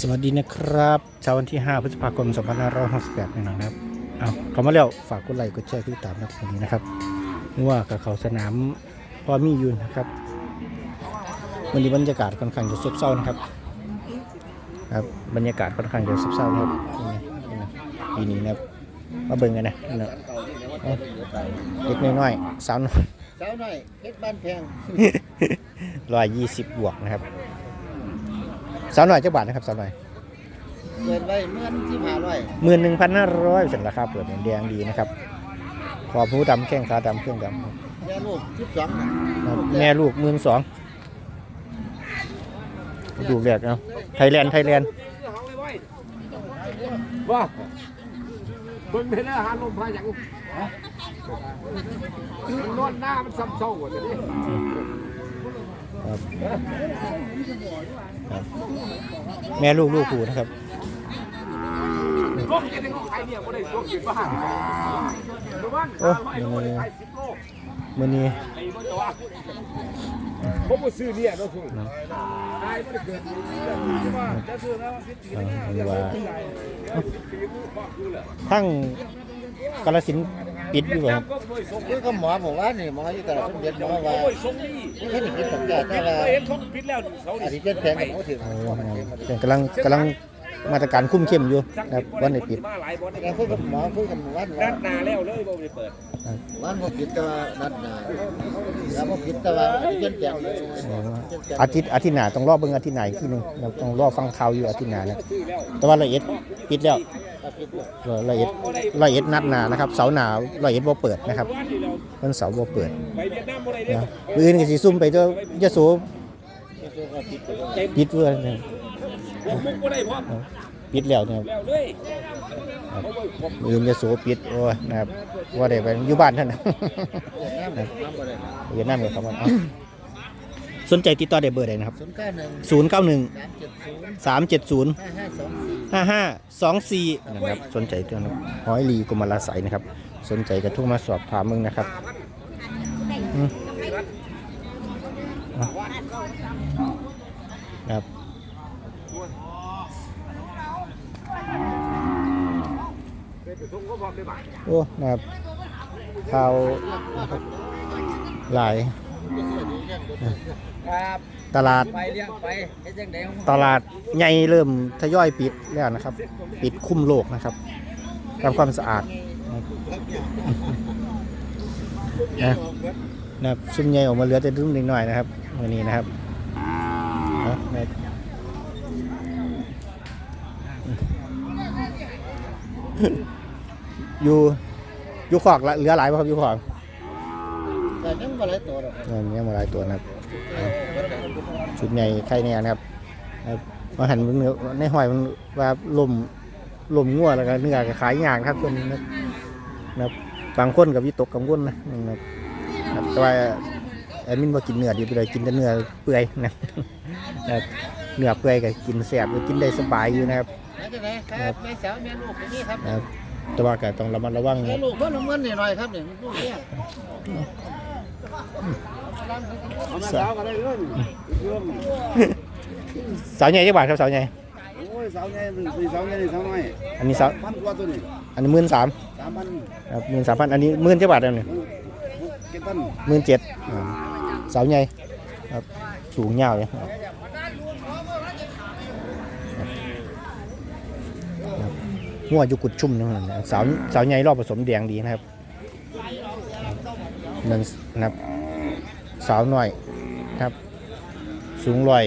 สวัสดีนะครับเช้าวันที่ 5 พฤษภาคม 2568นี่นะครับเอาเข้ามาแล้วฝากกดไลค์กดแชร์กดติดตามนะครับวันนี้นะครับนี่ว่ากับเขาสนามพอมีอยู่นะครับวันนี้บรรยากาศค่อนข้างจะซบเซานะครับครับบรรยากาศค่อนข้างจะซบเซานะครับนี่นะนี่นะปีนี้นะครับมาเบิ่งกันนะนี่นะเอาเล็กน้อยๆสาวน้อยสาวหน่อยเพชรบ้านแพงร้อยยี่สิบบวกนะครับ สาวน้อยเจ้าบาทนะครับสาวน้อยเกินไว้เมื่อนที่หาร้อยหมื่นหนึ่งพันห้าร้อยเสร็จราคาเปิดแดงดีนะครับขอบหูดำแข้งขาดำเครื่องดำแม่ลูกสิบสองน่ะนะครับแม่ลูกหมื่นสองดูแรกเนาะไทยแลนด์ไทยแลนด์ว่าเบิ่งได้แล้วหาลมพาหยังมันนวดหน้ามันซ้ำเศร้ากว่าเดี๋ยวนี้ ครับแม่ลูกลูกผูนะครับลมจะได้เขาขายเนี่ยบ่ได้ตัวกินบ้านหรือว่าโอ้หาไว้บ่ได้ขายสิบโลมื่อนี้ผมซื้อเนี่ยนะคุณตายบ่ได้เกิดว่าจะซื้อแล้วสิบปีนะว่าทั้งกาลสิน ปิดอยู่บ่ครับคือก็หมอบอกว่านี่หมออยู่ตลาดสมเด็จหมอว่าบ่ส่งนี่แค่นี้กินผมแก่แต่ล้วเสาอันนี้เป็นแพงกับเขาถึงโอ้ครับกำลังกำลังมาตรการคุ้มเข้มอยู่นะครับวันไหนปิดมาหลายบ่ได้แต่คุยกับหมอคุยกับวันนัว่าดนาแล้วเลยบ่ได้เปิดวันบ่ผิดแต่ว่านัดนาแล้วบ่ผิดแต่ว่าเป็นแพงอาทิตย์อาทิตย์หน้าต้องรอเบิ่งอาทิตย์หน้าอีกทีหนึงต้องรอฟังข่าวอยู่อาทิตย์หน้านะแต่ว่าละเอียดปิดแล้ว ร้อยเอ็ดร้อยเอ็ดนัดหนานะครับ เสาหนาร้อยเอ็ดบ่เปิดนะครับมันเสาบ่เปิดนะอื่นก็สีซุ่มไปเจ้าจะโสปิดเพื่อนเนี่ยปิดแล้วเนี่ยอื่นยะโสปิดโอ้ยนะครับว่าเด้ไปอยู่บ้านท่านนะเวียดนามกับเขาบ้าน สนใจติดต่อได้เบอร์ใดนะครับ ศูนย์เก้าหนึ่ง091 สามเจ็ดศูนย์370 ห้าห้าสองสี่ 5524นะครับสนใจตัวนะครับหอยลีกุมารใสนะครับ สนใจกระทุ่งมาสอบถามมึงนะครับอืมเอาครับไปส่งก็พร้อมได้บ่ายโอ้นะครับข่าวนะครับหลาย ครับตลาด ไปเลี้ยงไปเฮ็ดจังได๋ของตลาดใหญ่เริ่มทยอยปิดแล้วนะครับ ปิดคุ้มโลกนะครับทำความสะอาดนะนะครับซุ่มใหญ่ออกมาเหลือแต่รุ่นเล็กน้อยนะครับวันนี้นะครับเอานะครับอยู่อยู่ขอกละเหลือหลายป่ะครับอยู่ขอก แต่ยังบ่หลายตัวหรอกเนี่ยมีมาหลายตัวนะครับชุดใหญ่ไข่เนี่ยนะครับครับมาหันมันในหอยมันว่าลมลมงัวแล้วก็เนื้อก็ขายยากครับคนนี้นะครับนะครับ บางคนกับวิตกกังวลนะนะครับครับแต่ว่าแอดมินว่ากินเนื้อดีไปเลยกินแต่เนื้อเปื่อยนะนะครับเนื้อเปื่อยก็กินแสบกินได้สบายอยู่นะครับแล้วจังได๋ครับแม่สาวแม่ลูกนี่ครับนะครับแต่ว่าก็ต้องระมัดระวังแม่นะลูกเพิ่นเอาเงินนี่หน่อยครับนี่ลูกเนี่ยเอามา สาวกันได้เงินเรื่องสาวใหญ่จักบาทครับสาวใหญ่โอ้ยสาวใหญ่มันสิสาวใหญ่สาวน้อยอันนี้สาวพันกว่าตัวนี้อันนี้หมื่นสาม3,000ครับหมื่นสามพันอันนี้หมื่นเจ้าบาทแล้วเนี่ยเก็บตันหมื่นเจ็ดสาวใหญ่ครับสูงยาวเลยครับครับหัวยู่กุดชุ่มนะครับสาเสาวใหญ่รอบผสมแดงดีนะครับ นั่นนะครับสาวหน่อยครับสูงร้อย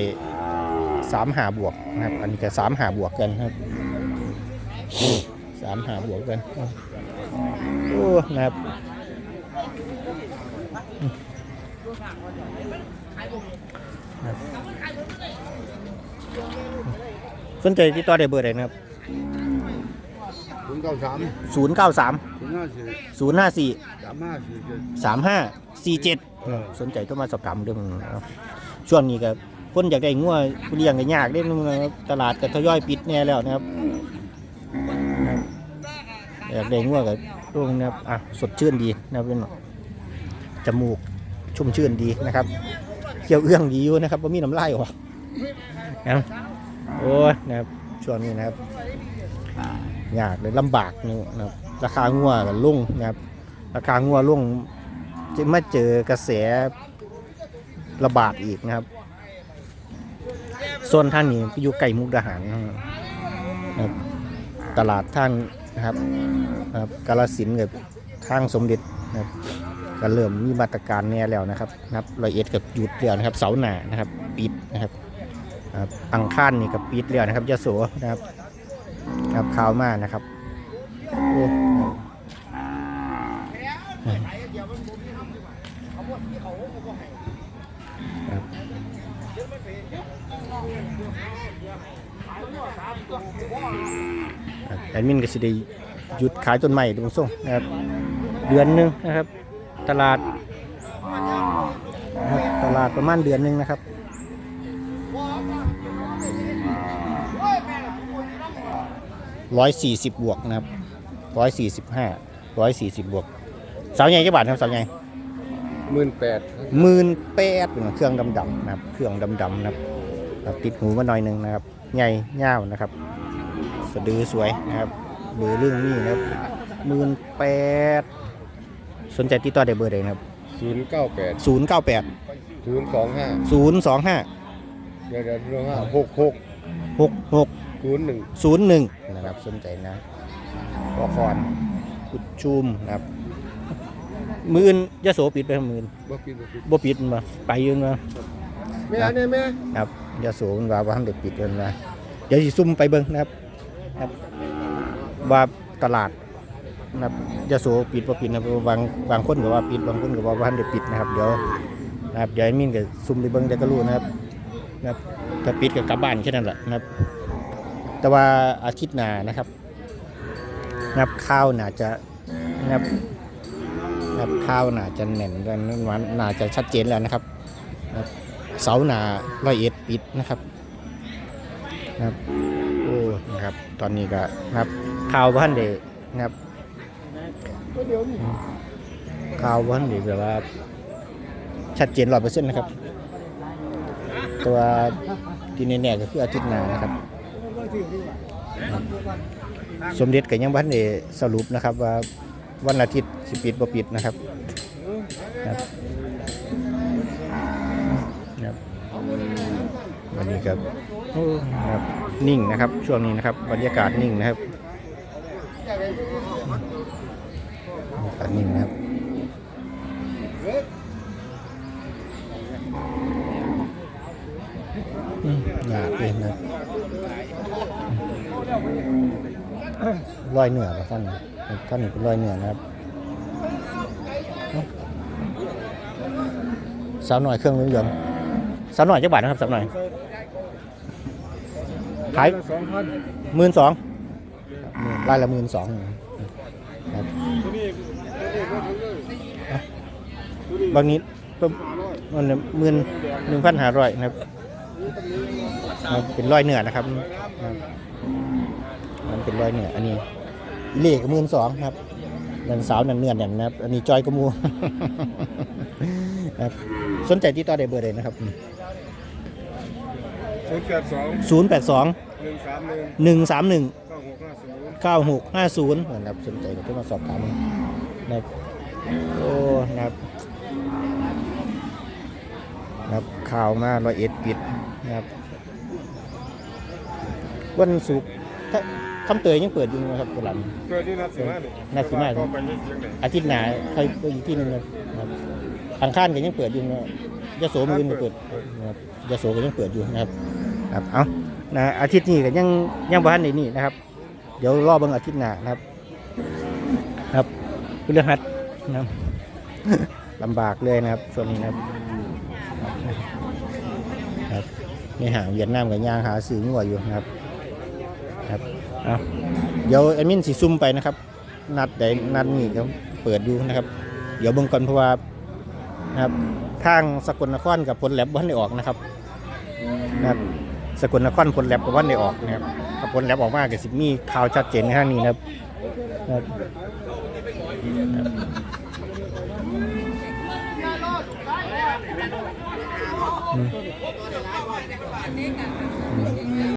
สามหาบวกนะครับ อันนี้ก็สามหาบวกกันครับสามหาบวกกันโอ้นะครับสนใจที่ต่อได้เบอร์ใดนะครับ คุณเก้าสามศูนย์เก้าสามคุณห้าสี่ศูนย์ห้าสี่สามห้าสี่เจ็ดสามห้าสี่เจ็ดสนใจก็มาสอบถามเรื่องนะครับช่วงนี้ก็คนอยากได้งัวเลี้ยงก็ยากเล่นนะครับตลาดก็ทยอยปิดแน่แล้วนะครับนะครับอยากได้งัวก็ร่วงนะครับอะสดชื่นดีนะครับเป็นจมูกชุ่มชื่นดีนะครับเคี้ยวเอื้องดีอยู่นะครับว่ามีน้ำลายออกนะครับโอ้ยนะครับช่วงนี้นะครับ ยากเลยลำบากนะครับราคางัวกับลุ่งนะครับราคางัวลุ่งจะมาเจอกระแสระบาดอีกนะครับส่วนท่านนี้อยู่ไก่มุกดาหารนะครับตลาดท่านนะครับนะครับกาลสินกับทางสมเด็จนะครับก็เริ่มมีมาตรการแน่แล้วนะครับนะครับรอยเอ็ดกับหยุดแล้วนะครับเสาหนานะครับปิดนะครับครับอังคารนี่กับปิดแล้วนะครับยะโสนะครับ ครับขาวมากนะครับโอ้ครับครับแอดมินก็สิได้หยุดขายต้นไม้ตรงส่งนะครับเดือนหนึ่งนะครับ ตลาดตลาดประมาณเดือนหนึ่งนะครับ ร้อยสี่สิบบวกนะครับร้อยสี่สิบห้าร้อยสี่สิบบวกเสาใหญ่กี่บาทครับเสาใหญ่หมื่นแปดหมื่นแปดเครื่องดำๆนะครับ เครื่องดำๆนะครับครับติดหูมาหน่อยหนึงนะครับ ใหญ่เง่าวนะครับ สะดือสวยนะครับ เบอร์เรื่องนี้นะครับหมื่นแปดสนใจติดต่อได้เบอร์ใดนะครับศูนย์เก้าแปดศูนย์เก้าแปดศูนย์สองห้าศูนย์สองห้าเดี๋ยวเดี๋ยวศูนย์ห้าหกหกหกหก ศูนย์หนึ่งศูนย์หนึ่งนะครับสนใจนะวอคอนกุดชุมนะครับหมื่นยะโสปิดไปครับหมื่นบ่ปิดบ่ปิดบ่ปิดมาไปอยืนมาแม่เนี่ยแม่ครับยะโสมันว่าว่าทำเด็ปิดเงินมาเดี๋ยวสิซุ่มไปเบิ่งนะครับครับ ว่าตลาดนะครับยะโสปิดบ่ปิดนะครับบางบางคนก็ว่าปิดบางคนก็ว่าว่าทำเด็ปิดนะครับเดี๋ยวนะครับเดี๋ยวแอดมินก็ซุ่มไปเบิ่งเดี๋ยวก็รู้นะครับนะครับถ้าปิดก็กลับบ้านแค่นั้นแหละนะครับ แต่ว่าอาทิตย์หน้านะครับนับข้าวน่าจะนับนับข้าวน่าจะแน่นกันวันน่าจะชัดเจนแล้วนะครับเสาหนาร้อยเอ็ดปิดนะครับนะครับโอ้นะครับ ตอนนี้ก็นะครับข่าวบ้านเดนะครับข่าวบ้านเดแบบว่าชัดเจนร้อยเปอร์เซ็นต์นะครับ ตัวที่แน่ๆก็คืออาทิตย์หน้านะครับ สมเด็จก็ยังบ้านเดสรุปนะครับว่าวันอาทิตย์สิปิดบ่ปิดนะครับครับครับวันนี้ครับนะครับนิ่งนะครับช่วงนี้นะครับบรรยากาศนิ่งนะครับบรรยากาศนิ่งนะครับอืมอยากเลยนะ รอยเหนือป่ะท่านท่านนี่เป็นรอยเหนือนะครับเอ้าสาวหน่อยเครื่องเหลืองๆสาวหน่อยจะบาทนะครับสาวหน่อยขายสองพันหมื่นสองรายละหมื่นสองครับตัวนี้ตัวนี้ก็ถึงเลยตัวนี้บางนี้ก็มันหมื่นหนึ่งพันห้าร้อยนะครับครับเป็นร้อยเหนือนะครับครับมันเป็นร้อยเหนืออันนี้ อีเล่ก็หมื่นสองครับนันสาวนันเนื้อนันนะครับ อันนี้จอยกระมูครับสนใจที่ต่อได้เบอร์ใดนะครับศูนย์แปดสองศูนย์แปดสองหนึ่งสามหนึ่งหนึ่งสามหนึ่งเก้าหกห้าศูนย์9650นะครับสนใจก็โทรมาสอบถามนะครับโอ้นะครับนะครับข่าวมาร้อยเอ็ดปิดนะครับวันศุกร์ถ้า คำเตยยังเปิดอยู่นะครับตลาดเกิดที่นัดสิมาเนี่ยนัดสิมาก็ไปยี่สิบเลยอาทิตย์หน้าใครไปอีกที่หนึงนะครับอังคารก็ยังเปิดอยู่นะยะโสมืออื่นก็เปิดนะครับยะโสก็ยังเปิดอยู่นะครับครับเอานะอาทิตย์นี้ก็ยังยังบ้านในนี่นะครับ เดี๋ยวรอเบิ่งอาทิตย์หน้านะครับ ครับพฤหัสนะครับ ลำบากเลยนะครับช่วงนี้นะครับครับในห่างเวียดนามกับย่างหาซื้องัวอยู่นะครับ ครับเอาเดี๋ยวแอดมินสิซุ่มไปนะครับ นัดใดนัดนี้ก็เปิดอยู่นะครับ เดี๋ยวเบิ่งก่อนเพราะว่านะครับทางสกลนครกับผลแลบวันได้ออกนะครับนะครับสกลนครผลแลบกับวันได้ออกนะครับถ้าผลแลบออกมาก็สิมีข่าวชัดเจนในทางนี้นะครับนะครับอืม